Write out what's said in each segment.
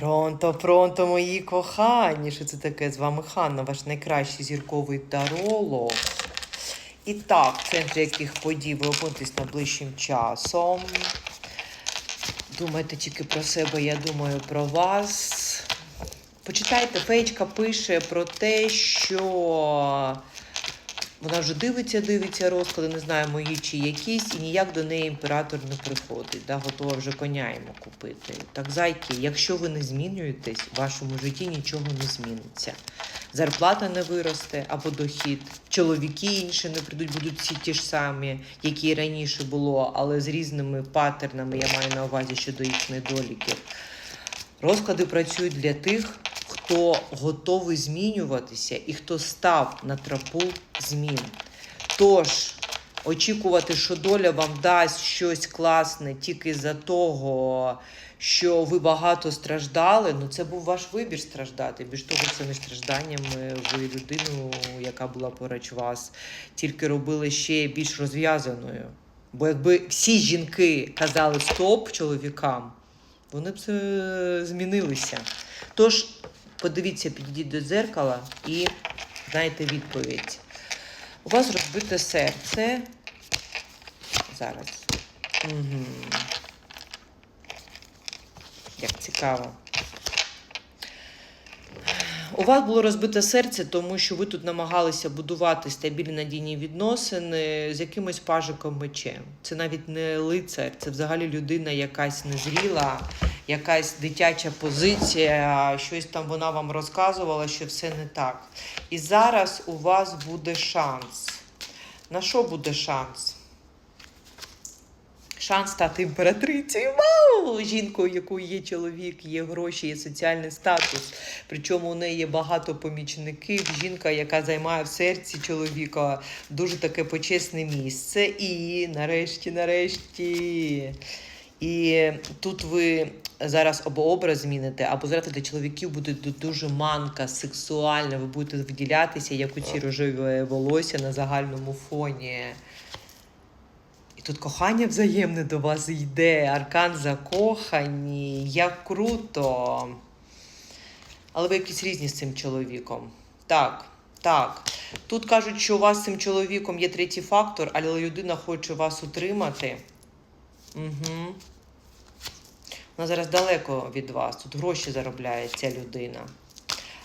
Пронто, пронто, мої кохані. Що це таке? З вами Ханна, ваш найкращий зірковий таролог. І так, в центрі яких подій ви опинитесь найближчим часом. Думайте тільки про себе, я думаю про вас. Почитайте, феєчка пише про те, що вона вже дивиться, дивиться розклади, не знаю, мої чи якісь, і ніяк до неї імператор не приходить. Да, готова вже коня йому купити. Так, зайки, якщо ви не змінюєтесь, в вашому житті нічого не зміниться. Зарплата не виросте або дохід, чоловіки інші не прийдуть, будуть всі ті ж самі, які і раніше було, але з різними паттернами, я маю на увазі щодо їх недоліків. Розклади працюють для тих, хто готовий змінюватися і хто став на тропу змін. Тож, очікувати, що доля вам дасть щось класне тільки за того, що ви багато страждали, ну це був ваш вибір страждати. Більш того, цими стражданнями ви людину, яка була поруч вас, тільки робили ще більш розв'язаною. Бо якби всі жінки казали стоп чоловікам, вони б е, змінилися. Тож, подивіться, підійдіть до дзеркала і знайте відповідь. У вас розбите серце. Зараз. Угу. Як цікаво. У вас було розбите серце, тому що ви тут намагалися будувати стабільні надійні відносини з якимось пажиком мечем. Це навіть не лицар, це взагалі людина якась незріла, якась дитяча позиція, щось там вона вам розказувала, що все не так. І зараз у вас буде шанс. На що буде шанс? Шанс стати імператрицею. Вау! Жінкою, у якої є чоловік, є гроші, є соціальний статус. Причому у неї є багато помічників. Жінка, яка займає в серці чоловіка дуже таке почесне місце. І нарешті, нарешті. І тут ви зараз або образ зміните, або зараз для чоловіків буде дуже манка, сексуальна. Ви будете виділятися, як у ці рожеві волосся на загальному фоні. І тут кохання взаємне до вас йде, аркан закохані, як круто. Але ви якісь різні з цим чоловіком. Так, так. Тут кажуть, що у вас з цим чоловіком є третій фактор, але людина хоче вас утримати. Угу. Вона зараз далеко від вас. Тут гроші заробляє ця людина.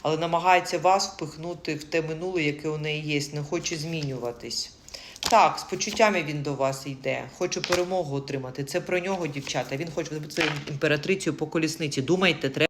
Але намагається вас впихнути в те минуле, яке у неї є, не хоче змінюватись. Так, з почуттями він до вас йде, хоче перемогу отримати. Це про нього, дівчата. Він хоче бути імператрицею по колісниці. Думайте, треба.